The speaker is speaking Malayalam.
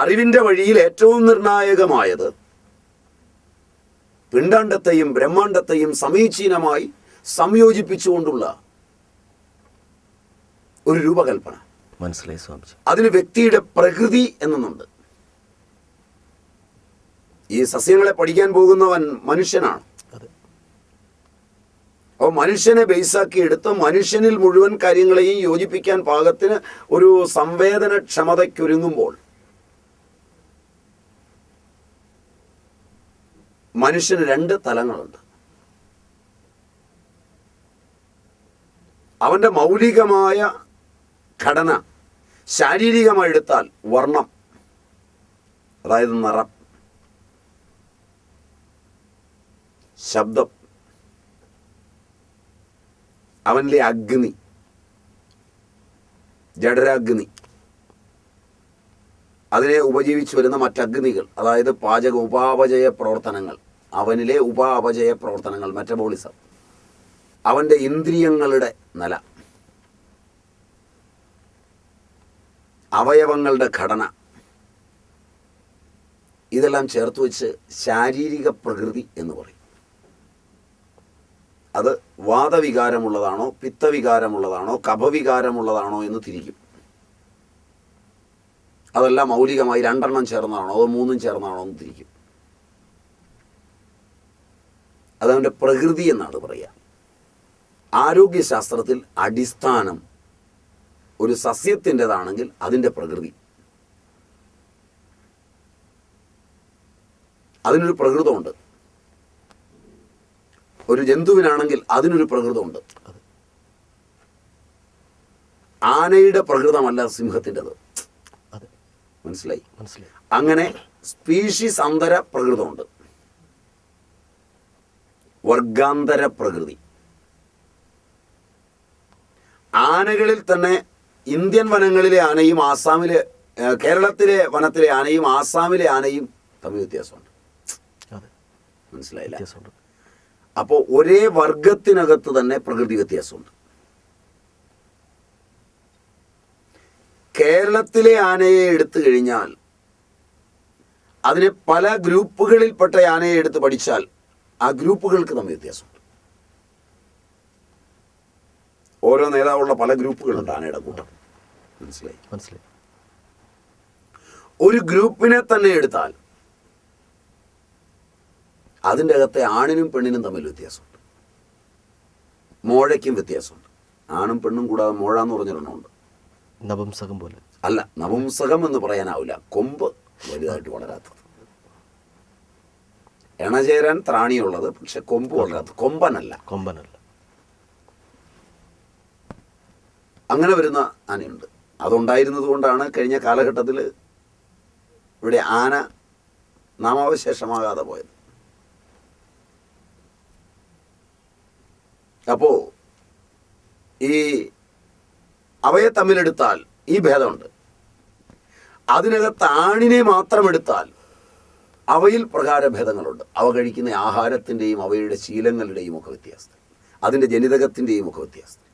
അറിവിന്റെ വഴിയിൽ ഏറ്റവും നിർണായകമായത് പിണ്ടാണ്ടത്തെയും ബ്രഹ്മാണ്ടത്തെയും സമീചീനമായി സംയോജിപ്പിച്ചുകൊണ്ടുള്ള ഒരു രൂപകൽപ്പന. മനസ്സിലായി സ്വാമി അതിന് വ്യക്തിയുടെ പ്രകൃതി എന്നുണ്ട് ഈ സസ്യങ്ങളെ പഠിക്കാൻ പോകുന്നവൻ മനുഷ്യനാണ്. അപ്പൊ അപ്പോൾ മനുഷ്യനെ ബേസാക്കി എടുത്ത് മനുഷ്യനിൽ മുഴുവൻ കാര്യങ്ങളെയും യോജിപ്പിക്കാൻ പാകത്തിന് ഒരു സംവേദനക്ഷമതയ്ക്കൊരുങ്ങുമ്പോൾ മനുഷ്യന് രണ്ട് തലങ്ങളുണ്ട്. അവന്റെ മൗലികമായ ഘടന ശാരീരികമായി എടുത്താൽ വർണം അതായത് നിറം ശബ്ദം അവനിലെ അഗ്നി ജഡരാഗ്നി അതിനെ ഉപജീവിച്ചു വരുന്ന മറ്റഗ്നികൾ അതായത് പാചക ഉപാപചയ പ്രവർത്തനങ്ങൾ. അവനിലെ ഉപാപചയ പ്രവർത്തനങ്ങൾ മെറ്റബോളിസം അവന്റെ ഇന്ദ്രിയങ്ങളുടെ നില. അവയവങ്ങളുടെ ഘടന. ഇതെല്ലാം ചേർത്ത് വെച്ച് ശാരീരിക പ്രകൃതി എന്ന് പറയും. അത് വാദവികാരമുള്ളതാണോ പിത്തവികാരമുള്ളതാണോ കഭവികാരമുള്ളതാണോ എന്ന് തിരിക്കും. അതെല്ലാം മൗലികമായി രണ്ടെണ്ണം ചേർന്നതാണോ അതോ മൂന്നും ചേർന്നതാണോ എന്ന് തിരിക്കും. അതവന്റെ പ്രകൃതി എന്നാണ് പറയുക. ആരോഗ്യശാസ്ത്രത്തിൽ അടിസ്ഥാനം ഒരു സസ്യത്തിന്റെതാണെങ്കിൽ അതിന്റെ പ്രകൃതി. അതിനൊരു പ്രകൃതമുണ്ട്. ഒരു ജന്തുവിനാണെങ്കിൽ അതിനൊരു പ്രകൃതമുണ്ട്. ആനയുടെ പ്രകൃതമല്ല സിംഹത്തിന്റെത്. മനസ്സിലായി? മനസ്സിലായി. അങ്ങനെ സ്പീഷീസ് അന്തര പ്രകൃതമുണ്ട്. വർഗാന്തര പ്രകൃതി. ആനകളിൽ തന്നെ ഇന്ത്യൻ വനങ്ങളിലെ ആനയും ആസാമിലെ കേരളത്തിലെ വനത്തിലെ ആനയും ആസാമിലെ ആനയും തമ്മിൽ വ്യത്യാസമുണ്ട്. മനസ്സിലായില്ല? അപ്പോൾ ഒരേ വർഗത്തിനകത്ത് തന്നെ പ്രകൃതി വ്യത്യാസമുണ്ട്. കേരളത്തിലെ ആനയെ എടുത്തു കഴിഞ്ഞാൽ അതിനെ പല ഗ്രൂപ്പുകളിൽപ്പെട്ട ആനയെ എടുത്ത് പഠിച്ചാൽ ആ ഗ്രൂപ്പുകൾക്ക് തമ്മിൽ വ്യത്യാസമുണ്ട് ഓരോ നേതാവുള്ള പല ഗ്രൂപ്പുകളുണ്ട് ആനയുടെ കൂട്ടം. മനസ്സിലായി? മനസ്സിലായി. ഒരു ഗ്രൂപ്പിനെ തന്നെ എടുത്താൽ അതിന്റെ അകത്തെ ആണിനും പെണ്ണിനും തമ്മിൽ വ്യത്യാസമുണ്ട്. മോഴയ്ക്കും വ്യത്യാസമുണ്ട്. ആണും പെണ്ണും കൂടാതെ മോഴ എന്ന് പറഞ്ഞൊരെണ്ണമുണ്ട് നപുംസകം പോലെ. അല്ല നപുംസകം എന്ന് പറയാനാവില്ല. കൊമ്പ് വലുതായിട്ട് വളരാത്തത്. എണചേരാൻ ത്രാണിയുള്ളത് പക്ഷെ കൊമ്പ് വളരാത്ത കൊമ്പനല്ല. കൊമ്പനല്ല. അങ്ങനെ വരുന്ന ആനയുണ്ട്. അതുണ്ടായിരുന്നത് കൊണ്ടാണ് കഴിഞ്ഞ കാലഘട്ടത്തിൽ ഇവിടെ ആന നാമാവശേഷമാകാതെ പോയത്. അപ്പോൾ ഈ അവയെ തമ്മിലെടുത്താൽ ഈ ഭേദമുണ്ട്. അതിനകത്ത് ആണിനെ മാത്രം എടുത്താൽ അവയിൽ പ്രകാരഭേദങ്ങളുണ്ട്. അവ കഴിക്കുന്ന ആഹാരത്തിന്റെയും അവയുടെ ശീലങ്ങളുടെയും ഒക്കെ വ്യത്യാസം. അതിന്റെ ജനിതകത്തിന്റെയും ഒക്കെ വ്യത്യാസം.